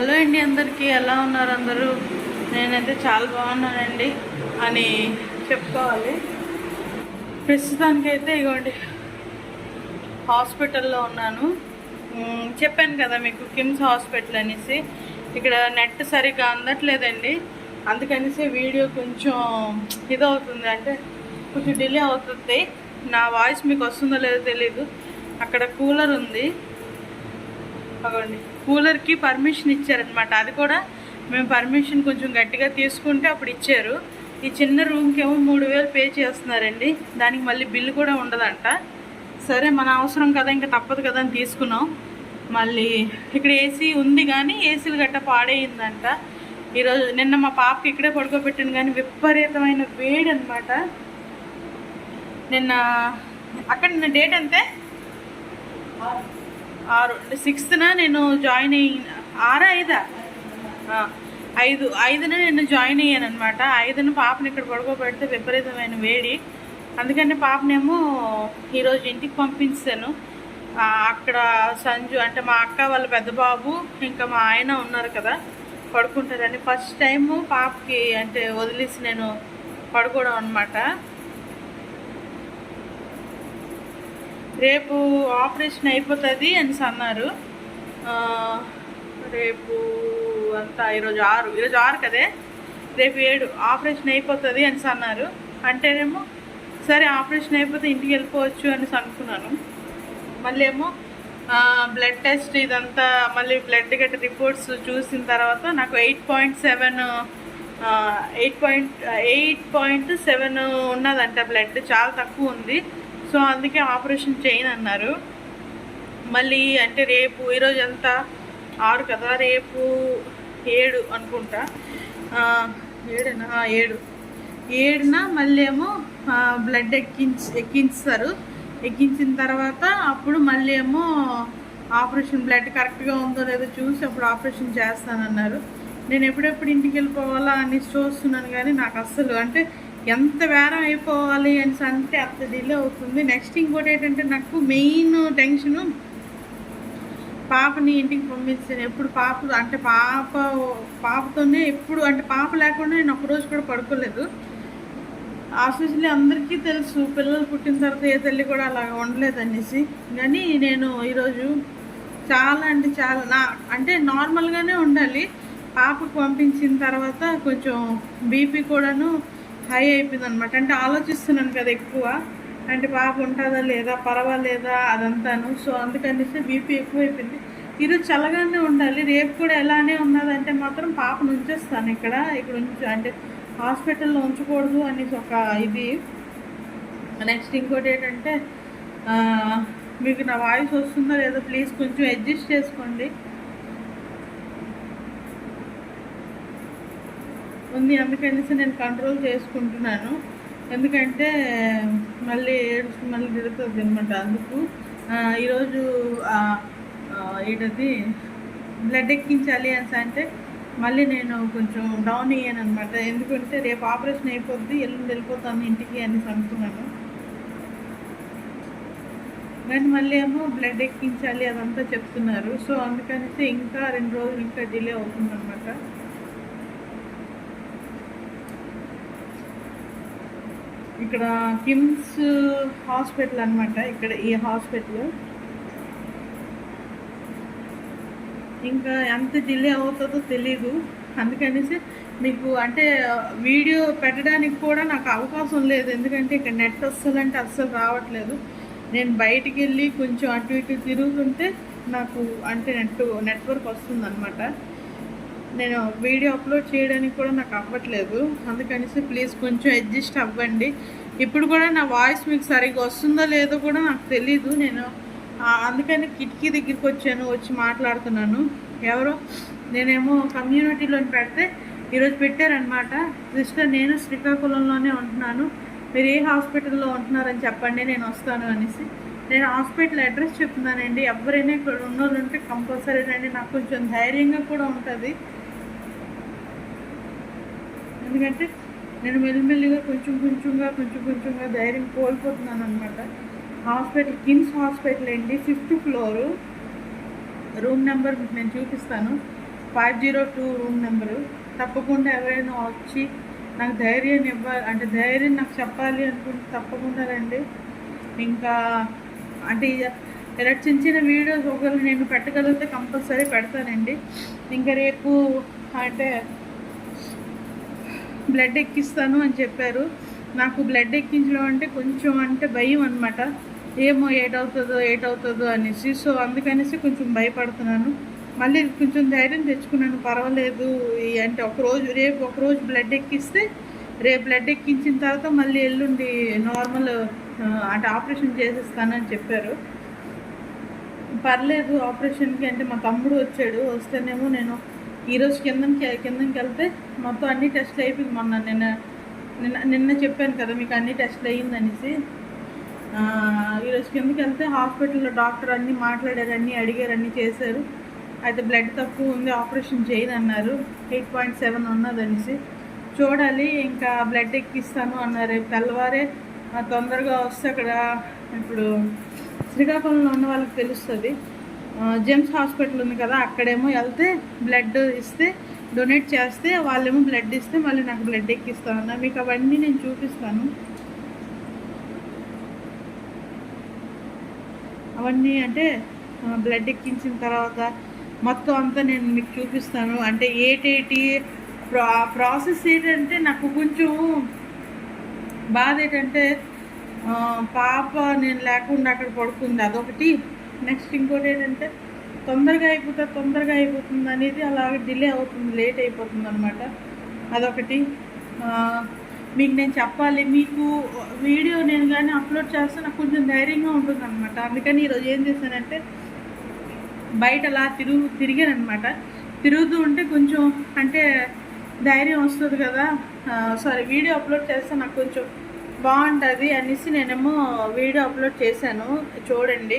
Hello అండి అందరికీ ఎలా ఉన్నారు అందరూ? నేనైతే చాలా బాగున్నానండి అని చెప్పుకోవాలి. ప్రస్తుతానికైతే ఇగోండి హాస్పిటల్లో ఉన్నాను. చెప్పాను కదా మీకు కిమ్స్ హాస్పిటల్ అనేసి. ఇక్కడ నెట్ సరిగ్గా అందట్లేదండి. అందుకనేసి వీడియో కొంచెం ఇదవుతుంది అంటే కొంచెం డిలే అవుతుంది. నా వాయిస్ మీకు వస్తుందో లేదో తెలీదు. అక్కడ కూలర్ ఉంది. అవ్వండి కూలర్కి పర్మిషన్ ఇచ్చారనమాట అది కూడా మేము పర్మిషన్ కొంచెం గట్టిగా తీసుకుంటే అప్పుడు ఇచ్చారు. ఈ చిన్న రూమ్కి ఏమో మూడు వేలు పే చేస్తున్నారండి. దానికి మళ్ళీ బిల్లు కూడా ఉండదంట. సరే మన అవసరం కదా ఇంకా తప్పదు కదా అని తీసుకున్నాం. మళ్ళీ ఇక్కడ ఏసీ ఉంది కానీ ఏసీలు గట్ట పాడేయిందంట ఈరోజు నిన్న మా పాపకి ఇక్కడే పడుకోబెట్టాను కానీ విపరీతమైన వేడి అనమాట నిన్న అక్కడ నిన్న డేట్ అంతే ఆరు సిక్స్త్న నేను జాయిన్ అయ్యి ఆరా ఐదా? ఐదు ఐదున నేను జాయిన్ అయ్యాను అనమాట ఐదున పాపని ఇక్కడ పడుకోబెడితే విపరీతమైన వేడి. అందుకని పాపనేమో ఈరోజు ఇంటికి పంపించాను. అక్కడ సంజు అంటే మా అక్క వాళ్ళ పెద్ద బాబు ఇంకా మా ఆయన ఉన్నారు కదా పడుకుంటారని. ఫస్ట్ టైము పాపకి అంటే వదిలేసి నేను పడుకోవడం అనమాట రేపు ఆపరేషన్ అయిపోతుంది అని అన్నారు. రేపు అంతా ఈరోజు ఆరు ఈరోజు ఆరు కదే? రేపు ఏడు ఆపరేషన్ అయిపోతుంది అని అన్నారు. అంటేనేమో సరే ఆపరేషన్ అయిపోతే ఇంటికి వెళ్ళిపోవచ్చు అనేసి అనుకున్నాను. మళ్ళీ ఏమో బ్లడ్ టెస్ట్ ఇదంతా మళ్ళీ బ్లడ్ గట్ట రిపోర్ట్స్ చూసిన తర్వాత నాకు eight point seven eight point eight point seven ఉన్నదంట బ్లడ్ చాలా తక్కువ ఉంది. సో అందుకే ఆపరేషన్ చేయను అన్నారు. మళ్ళీ అంటే రేపు ఈరోజు ఎంత? ఆరు కదా? రేపు ఏడు అనుకుంటా. ఆ, ఏడేనా? ఏడు. ఏడున మళ్ళీ ఏమో బ్లడ్ ఎక్కించి ఎక్కించుతారు. ఎక్కించిన తర్వాత అప్పుడు మళ్ళీ ఏమో ఆపరేషన్ బ్లడ్ కరెక్ట్గా ఉందో లేదో చూసి అప్పుడు ఆపరేషన్ చేస్తానన్నారు. నేను ఎప్పుడెప్పుడు ఇంటికి వెళ్ళిపోవాలా అని చూస్తున్నాను కానీ నాకు అస్సలు అంటే ఎంత వేరం అయిపోవాలి అని అంటే అంత డిలే అవుతుంది. నెక్స్ట్ ఇంకోటి ఏంటంటే నాకు మెయిన్ టెన్షను పాపని ఇంటికి పంపించాను. ఎప్పుడు పాప అంటే పాప పాపతోనే ఎప్పుడు అంటే పాప లేకుండా నేను ఒక్కరోజు కూడా పడుకోలేదు. ఆఫీస్లో అందరికీ తెలుసు పిల్లలు పుట్టిన తర్వాత ఏ తల్లి కూడా అలా ఉండలేదు అనేసి. కానీ నేను ఈరోజు చాలా అంటే చాలా నా అంటే నార్మల్గానే ఉండాలి. పాపకు పంపించిన తర్వాత కొంచెం బీపీ కూడాను హై అయిపోయింది అనమాట అంటే ఆలోచిస్తున్నాను కదా ఎక్కువ. అంటే పాప ఉంటుందా లేదా పర్వాలేదా అదంతాను. సో అందుకనేసి బీపీ ఎక్కువ అయిపోయింది ఈరోజు చల్లగానే ఉండాలి. రేపు కూడా ఎలానే ఉన్నదంటే మాత్రం పాపను ఉంచేస్తాను ఇక్కడ. ఇక్కడ ఉంచు అంటే హాస్పిటల్లో ఉంచకూడదు అనేసి ఒక ఇది. నెక్స్ట్ ఇంకోటి ఏంటంటే మీకు నా వాయిస్ వస్తుందో లేదో ప్లీజ్ కొంచెం అడ్జస్ట్ చేసుకోండి. ఉంది. అందుకనేసి నేను కంట్రోల్ చేసుకుంటున్నాను. ఎందుకంటే మళ్ళీ ఏడ్స్ మళ్ళీ తిరుగుతుంది అనమాట అందుకు. ఈరోజు ఏంటది బ్లడ్ ఎక్కించాలి అని అంటే మళ్ళీ నేను కొంచెం డౌన్ అయ్యాను అనమాట ఎందుకంటే రేపు ఆపరేషన్ అయిపోద్ది ఎల్లుండి వెళ్ళిపోతాను ఇంటికి అని అనుకున్నాను. కానీ మళ్ళీ ఏమో బ్లడ్ ఎక్కించాలి అదంతా చెప్తున్నారు. సో అందుకనేసి ఇంకా రెండు రోజులు ఇంకా డిలే అవుతుంది ఇక్కడ కిమ్స్ హాస్పిటల్ అనమాట ఇక్కడ ఈ హాస్పిటల్. ఇంకా ఎంత డిలే అవుతుందో తెలీదు. అందుకనేసి మీకు అంటే వీడియో పెట్టడానికి కూడా నాకు అవకాశం లేదు. ఎందుకంటే ఇక్కడ నెట్ అస్సలంటే అస్సలు రావట్లేదు. నేను బయటికి వెళ్ళి కొంచెం అటు ఇటు తిరుగుతుంటే నాకు అంటే నెట్ నెట్వర్క్ వస్తుంది అనమాట నేను వీడియో అప్లోడ్ చేయడానికి కూడా నాకు అవ్వట్లేదు. అందుకనేసి ప్లీజ్ కొంచెం అడ్జస్ట్ అవ్వండి. ఇప్పుడు కూడా నా వాయిస్ మీకు సరిగ్గా వస్తుందో లేదో కూడా నాకు తెలీదు. నేను అందుకని కిటికీ దగ్గరికి వచ్చాను వచ్చి మాట్లాడుతున్నాను. ఎవరో నేనేమో కమ్యూనిటీలోని పెడితే ఈరోజు పెట్టారనమాట సిస్టర్ నేను శ్రీకాకుళంలోనే ఉంటున్నాను. మీరు ఏ హాస్పిటల్లో ఉంటున్నారని చెప్పండి నేను వస్తాను అనేసి. నేను హాస్పిటల్ అడ్రస్ చెప్తున్నానండి. ఎవరైనా ఇక్కడ ఉన్న వాళ్ళు ఉంటే కంపల్సరీ రండి నాకు కొంచెం ధైర్యంగా కూడా ఉంటుంది. ఎందుకంటే నేను మెల్లిమెల్లిగా కొంచెం కొంచెంగా కొంచెం కొంచెంగా ధైర్యం కోల్పోతున్నాను అనమాట హాస్పిటల్ కిమ్స్ హాస్పిటల్ అండి. Fifth floor. రూమ్ నెంబర్ నేను చూపిస్తాను. Five zero two room number. తప్పకుండా ఎవరైనా వచ్చి నాకు ధైర్యం ఇవ్వాలి అంటే ధైర్యం నాకు చెప్పాలి అనుకుంటే తప్పకుండా రండి. ఇంకా అంటే ఇలా చిన్న చిన్న వీడియోస్ ఒకవేళ నేను పెట్టగలిగితే కంపల్సరీ పెడతానండి. ఇంకా రేపు అంటే బ్లడ్ ఎక్కిస్తాను అని చెప్పారు. నాకు బ్లడ్ ఎక్కించడం అంటే కొంచెం అంటే భయం అనమాట ఏమో ఏట్ అవుతుందో ఏట్ అవుతుందో అనేసి. సో అందుకనేసి కొంచెం భయపడుతున్నాను. మళ్ళీ కొంచెం ధైర్యం తెచ్చుకున్నాను. పర్వాలేదు. అంటే ఒకరోజు రేపు ఒకరోజు బ్లడ్ ఎక్కిస్తే రేపు బ్లడ్ ఎక్కించిన తర్వాత మళ్ళీ ఎల్లుండి నార్మల్ అంటే ఆపరేషన్ చేసేస్తానని చెప్పారు. పర్లేదు ఆపరేషన్కి అంటే మా తమ్ముడు వచ్చాడు. వస్తేనేమో నేను ఈరోజు కిందకి కిందకి వెళ్తే మొత్తం అన్ని టెస్ట్లు అయిపోయింది మొన్న నిన్న నిన్న నిన్న చెప్పాను కదా మీకు అన్ని టెస్ట్లు అయ్యిందనేసి. ఈరోజు కిందకి వెళ్తే హాస్పిటల్లో డాక్టర్ అన్నీ మాట్లాడారు అన్నీ అడిగారు అన్నీ చేశారు. అయితే బ్లడ్ తక్కువ ఉంది ఆపరేషన్ చేయను అన్నారు. ఎయిట్ పాయింట్ సెవెన్ ఉన్నదనేసి. చూడాలి ఇంకా బ్లడ్ ఎక్కిస్తాను అన్నారు. తెల్లవారే తొందరగా వస్తే అక్కడ ఇప్పుడు శ్రీకాకుళంలో ఉన్న వాళ్ళకి తెలుస్తుంది. జెమ్స్ హాస్పిటల్ ఉంది కదా అక్కడేమో వెళ్తే బ్లడ్ ఇస్తే డొనేట్ చేస్తే వాళ్ళేమో బ్లడ్ ఇస్తే మళ్ళీ నాకు బ్లడ్ ఎక్కిస్తాను మీకు అవన్నీ నేను చూపిస్తాను. అవన్నీ అంటే బ్లడ్ ఎక్కించిన తర్వాత మొత్తం అంతా నేను మీకు చూపిస్తాను. అంటే ఏటేటి ప్రా ప్రాసెస్ ఏంటంటే నాకు కొంచెం బాధ ఏంటంటే పాప నేను లేకుండా అక్కడ పడుకుంది. అదొకటి. నెక్స్ట్ ఇంకోటి ఏంటంటే తొందరగా అయిపోతుంది తొందరగా అయిపోతుంది అనేది అలాగే డిలే అవుతుంది లేట్ అయిపోతుంది అనమాట అదొకటి. మీకు నేను చెప్పాలి మీకు వీడియో నేను కానీ అప్లోడ్ చేస్తే నాకు కొంచెం ధైర్యంగా ఉంటుంది అనమాట అందుకని ఈరోజు ఏం చేశానంటే బయట అలా తిరుగు తిరిగాను అనమాట తిరుగుతూ ఉంటే కొంచెం అంటే ధైర్యం వస్తుంది కదా. సారీ వీడియో అప్లోడ్ చేస్తే నాకు కొంచెం బాగుంటుంది అనేసి నేనేమో వీడియో అప్లోడ్ చేశాను. చూడండి.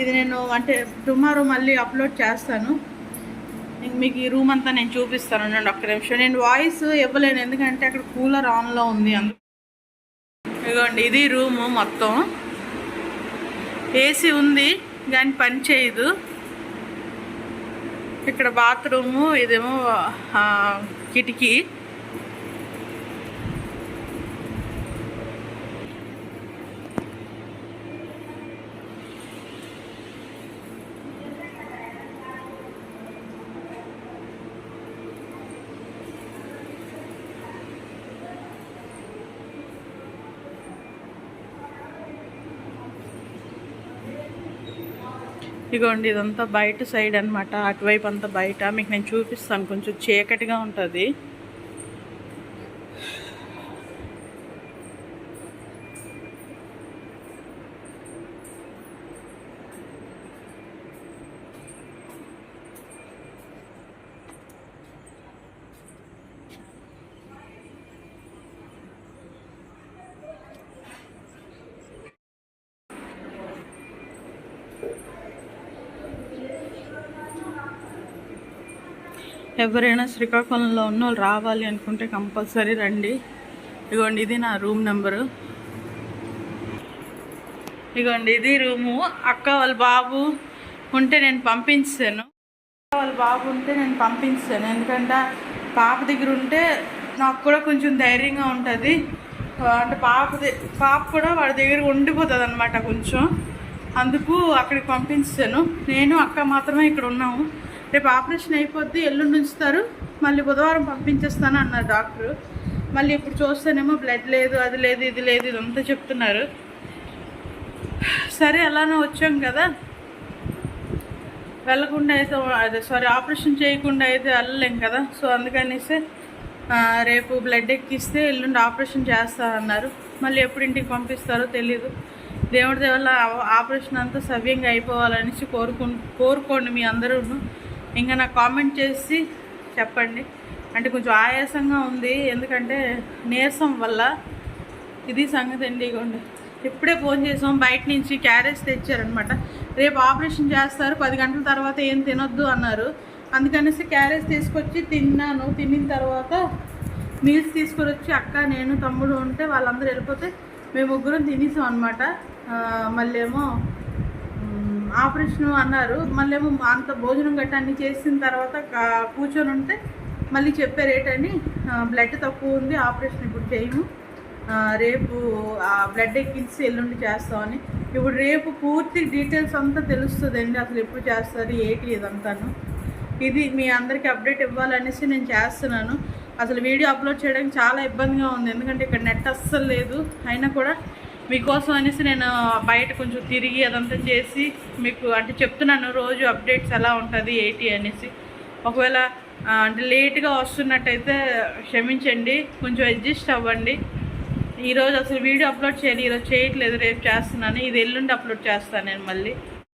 ఇది నేను అంటే టుమారో మళ్ళీ అప్లోడ్ చేస్తాను. మీకు ఈ రూమ్ అంతా నేను చూపిస్తాను. ఉండండి ఒక్క నిమిషం. నేను వాయిస్ ఇవ్వలేను. ఎందుకంటే అక్కడ కూలర్ ఆన్లో ఉంది. అందు ఇదిగోండి ఇది రూము మొత్తం. ఏసీ ఉంది కానీ పని చేయదు. ఇక్కడ బాత్రూము ఇదేమో కిటికీ. ఇగోండి ఇదంతా బయట సైడ్ అన్నమాట. అటువైపు అంతా బయట. మీకు నేను చూపిస్తాను. కొంచెం చీకటిగా ఉంటుంది. ఎవరైనా శ్రీకాకుళంలో ఉన్న వాళ్ళు రావాలి అనుకుంటే కంపల్సరీ రండి. ఇగోండి ఇది నా రూమ్ నెంబరు. ఇగోండి ఇది రూము. అక్క వాళ్ళ బాబు ఉంటే నేను పంపించాను. అక్క వాళ్ళ బాబు ఉంటే నేను పంపించాను. ఎందుకంటే పాప దగ్గర ఉంటే నాకు కూడా కొంచెం ధైర్యంగా ఉంటుంది. అంటే పాప పాప కూడా వాడి దగ్గర ఉండిపోతుంది అనమాట కొంచెం. అందుకు అక్కడికి పంపించాను. నేను అక్క మాత్రమే ఇక్కడ ఉన్నాము. రేపు ఆపరేషన్ అయిపోద్ది ఎల్లుండి ఉంచుతారు మళ్ళీ బుధవారం పంపించేస్తాను అన్నారు డాక్టర్. మళ్ళీ ఇప్పుడు చూస్తేనేమో బ్లడ్ లేదు అది లేదు ఇది లేదు ఇదంతా చెప్తున్నారు. సరే అలానే వచ్చాం కదా. వెళ్ళకుండా అయితే అదే సారీ ఆపరేషన్ చేయకుండా అయితే వెళ్ళలేం కదా. సో అందుకనేసి రేపు బ్లడ్ ఎక్కిస్తే ఎల్లుండి ఆపరేషన్ చేస్తారన్నారు మళ్ళీ ఎప్పుడు ఇంటికి పంపిస్తారో తెలియదు దేవుడి వల్ల ఆపరేషన్ అంతా సవ్యంగా అయిపోవాలనేసి కోరుకు కోరుకోండి మీ అందరూ ఇంకా నాకు కామెంట్ చేసి చెప్పండి. అంటే కొంచెం ఆయాసంగా ఉంది. ఎందుకంటే నీరసం వల్ల ఇది సంగతి అండి ఇగోండి. ఇప్పుడే ఫోన్ చేసాం. బయట నుంచి క్యారేజ్ తెచ్చారనమాట. రేపు ఆపరేషన్ చేస్తారు. పది గంటల తర్వాత ఏం తినొద్దు అన్నారు. అందుకనేసి క్యారేజ్ తీసుకొచ్చి తిన్నాను. తినిన తర్వాత మీల్స్ తీసుకొని వచ్చి అక్క నేను తమ్ముడు ఉంటే వాళ్ళందరూ వెళ్ళిపోతే మేము ముగ్గురం తినేసాం అనమాట మళ్ళీ ఏమో ఆపరేషన్ అన్నారు. మళ్ళీ ఏమో అంత భోజనం గట్ట అన్ని చేసిన తర్వాత కూర్చొని ఉంటే మళ్ళీ చెప్పారు ఏంటని బ్లడ్ తక్కువ ఉంది ఆపరేషన్ ఇప్పుడు చేయము. రేపు ఆ బ్లడ్ ఎక్కించి ఎల్లుండి చేస్తామని ఇప్పుడు రేపు పూర్తి డీటెయిల్స్ అంతా తెలుస్తుందండి అసలు ఎప్పుడు చేస్తారు ఏంటి ఇదంతాను. ఇది మీ అందరికీ అప్డేట్ ఇవ్వాలనేసి నేను చేస్తున్నాను. అసలు వీడియో అప్లోడ్ చేయడానికి చాలా ఇబ్బందిగా ఉంది. ఎందుకంటే ఇక్కడ నెట్ అస్సలు లేదు. అయినా కూడా మీకోసం అనేసి నేను బయట కొంచెం తిరిగి అదంతా చేసి మీకు అంటే చెప్తున్నాను రోజు అప్డేట్స్ ఎలా ఉంటుంది ఏంటి అనేసి. ఒకవేళ అంటే లేట్గా వస్తున్నట్టయితే క్షమించండి కొంచెం అడ్జస్ట్ అవ్వండి. ఈరోజు అసలు వీడియో అప్లోడ్ చేయాలి ఈరోజు చేయట్లేదు రేపు చేస్తున్నాను ఇది ఎల్లుండి అప్లోడ్ చేస్తాను నేను మళ్ళీ.